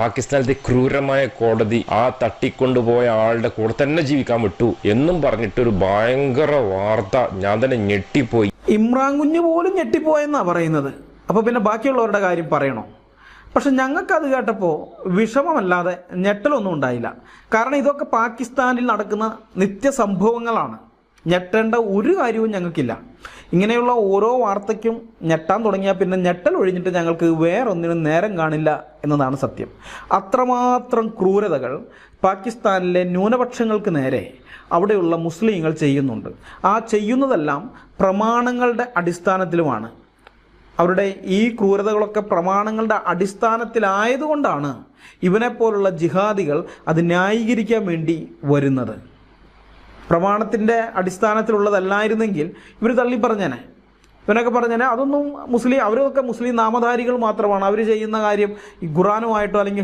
പാകിസ്ഥാനിലെ ക്രൂരമായ കോടതി ആ തട്ടിക്കൊണ്ടുപോയ ആളുടെ കൂടെ തന്നെ ജീവിക്കാൻ വിട്ടു എന്നും പറഞ്ഞിട്ട് ഒരു ഭയങ്കര വാർത്ത ഞാൻ തന്നെ ഞെട്ടിപ്പോയി. ഇമ്രാൻ കുഞ്ഞ് പോലും ഞെട്ടിപ്പോയെന്നാ പറയുന്നത്. അപ്പോൾ പിന്നെ ബാക്കിയുള്ളവരുടെ കാര്യം പറയണോ? പക്ഷെ ഞങ്ങൾക്കത് കേട്ടപ്പോൾ വിഷമമല്ലാതെ ഞെട്ടലൊന്നും ഉണ്ടായില്ല. കാരണം ഇതൊക്കെ പാകിസ്ഥാനിൽ നടക്കുന്ന നിത്യസംഭവങ്ങളാണ്. ഞെട്ടേണ്ട ഒരു കാര്യവും ഞങ്ങൾക്കില്ല. ഇങ്ങനെയുള്ള ഓരോ വാർത്തയ്ക്കും ഞെട്ടാൻ തുടങ്ങിയാൽ പിന്നെ ഞെട്ടൽ ഒഴിഞ്ഞിട്ട് ഞങ്ങൾക്ക് വേറൊന്നിനും നേരം കാണില്ല എന്നതാണ് സത്യം. അത്രമാത്രം ക്രൂരതകൾ പാകിസ്ഥാനിലെ ന്യൂനപക്ഷങ്ങൾക്ക് നേരെ അവിടെയുള്ള മുസ്ലിങ്ങൾ ചെയ്യുന്നുണ്ട്. ആ ചെയ്യുന്നതെല്ലാം പ്രമാണങ്ങളുടെ അടിസ്ഥാനത്തിലുമാണ്. അവരുടെ ഈ ക്രൂരതകളൊക്കെ പ്രമാണങ്ങളുടെ അടിസ്ഥാനത്തിലായതുകൊണ്ടാണ് ഇവനെപ്പോലുള്ള ജിഹാദികൾ അത് ന്യായീകരിക്കാൻ വേണ്ടി വരുന്നത്. പ്രമാണത്തിന്റെ അടിസ്ഥാനത്തിലുള്ളതല്ലായിരുന്നെങ്കിൽ ഇവർ തള്ളി പറഞ്ഞേനെ. ഇവനൊക്കെ പറഞ്ഞേനെ അതൊന്നും മുസ്ലിം അവരൊക്കെ മുസ്ലിം നാമധാരികൾ മാത്രമാണ്. അവർ ചെയ്യുന്ന കാര്യം ഖുറാനുമായിട്ടോ അല്ലെങ്കിൽ